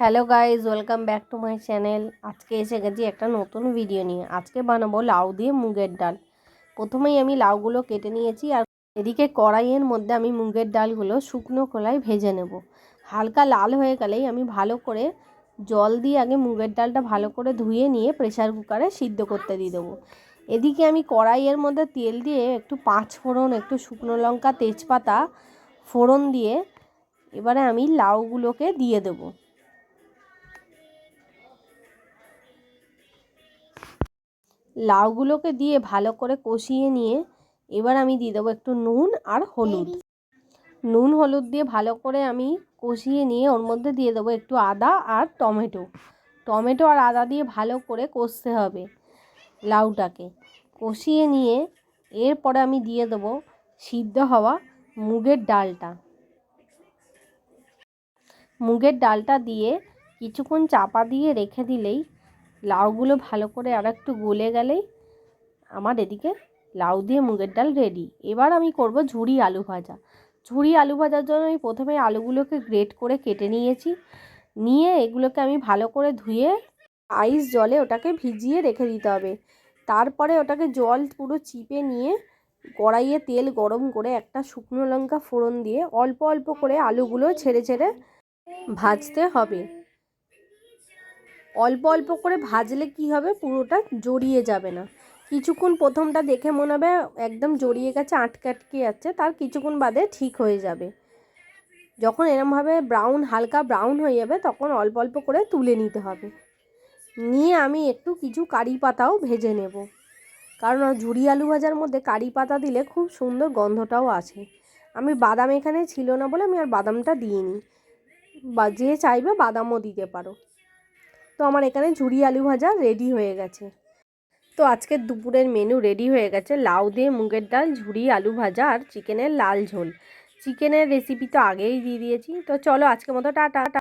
Hello guys welcome back to my channel. আজকে এসে গেছি একটা নতুন ভিডিও নিয়ে। আজকে বানাবো লাউ দিয়ে মুগের ডাল। প্রথমেই আমি লাউগুলো কেটে নিয়েছি আর এদিকে কড়াইয়ের মধ্যে আমি মুগের ডালগুলো শুকনো কলায় ভেজে নেব। হালকা লাল হয়ে গেলেই আমি ভালো করে জল দিয়ে আগে মুগের ডালটা ভালো করে ধুয়ে নিয়ে প্রেশার কুকারে সিদ্ধ করতে দিয়ে দেবো। এদিকে আমি কড়াইয়ের মধ্যে তেল দিয়ে একটু পাঁচ ফোড়ন, একটু শুকনো লঙ্কা, তেজপাতা ফোড়ন দিয়ে এবারে আমি লাউগুলোকে দিয়ে দেবো। লাউগুলোকে দিয়ে ভালো করে কষিয়ে নিয়ে এবার আমি দিয়ে দেবো একটু নুন আর হলুদ। নুন হলুদ দিয়ে ভালো করে আমি কষিয়ে নিয়ে ওর মধ্যে দিয়ে দেবো একটু আদা আর টমেটো। টমেটো আর আদা দিয়ে ভালো করে কষতে হবে লাউটাকে। কষিয়ে নিয়ে এরপরে আমি দিয়ে দেবো সিদ্ধ হওয়া মুগের ডালটা। মুগের ডালটা দিয়ে কিছুক্ষণ চাপা দিয়ে রেখে দিলেই লাউগুলো ভালো করে আর একটু গলে গেলেই আমার এদিকে লাউ দিয়ে মুগের ডাল রেডি এবার আমি করব ঝুড়ি আলু ভাজা। ঝুড়ি আলু ভাজার জন্য আমি প্রথমে আলুগুলোকে গ্রেট করে কেটে নিয়েছি। নিয়ে এগুলোকে আমি ভালো করে ধুয়ে আইস জলে ওটাকে ভিজিয়ে রেখে দিতে হবে। তারপরে ওটাকে জল পুরো চিপে নিয়ে কড়াইয়ে তেল গরম করে একটা শুকনো লঙ্কা ফোড়ন দিয়ে অল্প অল্প করে আলুগুলো ছেড়ে ছেড়ে ভাজতে হবে। অল্প অল্প করে ভাজলে কি হবে? পুরোটা জড়িয়ে যাবে না। কিছুক্ষণ প্রথমটা দেখে মনে হবে একদম জড়িয়ে গেছে, আটকে আটকে যাচ্ছে তার কিছুক্ষণ বাদে ঠিক হয়ে যাবে। যখন এরমভাবে ব্রাউন হালকা ব্রাউন হয়ে যাবে, তখন অল্প অল্প করে তুলে নিতে হবে। নিয়ে আমি একটু কিছু কারি পাতাও ভেজে নেব। কারণ ঝুড়ি আলু ভাজার মধ্যে কারি পাতা দিলে খুব সুন্দর গন্ধটাও আছে আমি বাদাম এখানে ছিল না বলে আমি আর বাদামটা দিইনি। বা যে চাইবে বাদামও দিতে পারো। তো আমার এখানে ঝুড়ি আলু ভাজা রেডি হয়ে গেছে। তো আজকের দুপুরের মেনু রেডি হয়ে গেছে। লাউ দিয়ে মুগের ডাল ঝুড়ি আলু ভাজা আর চিকেনের লাল ঝোল। চিকেনের রেসিপি তো আগেই দিয়ে দিয়েছি। তো চলো আজকের মতো টাটা।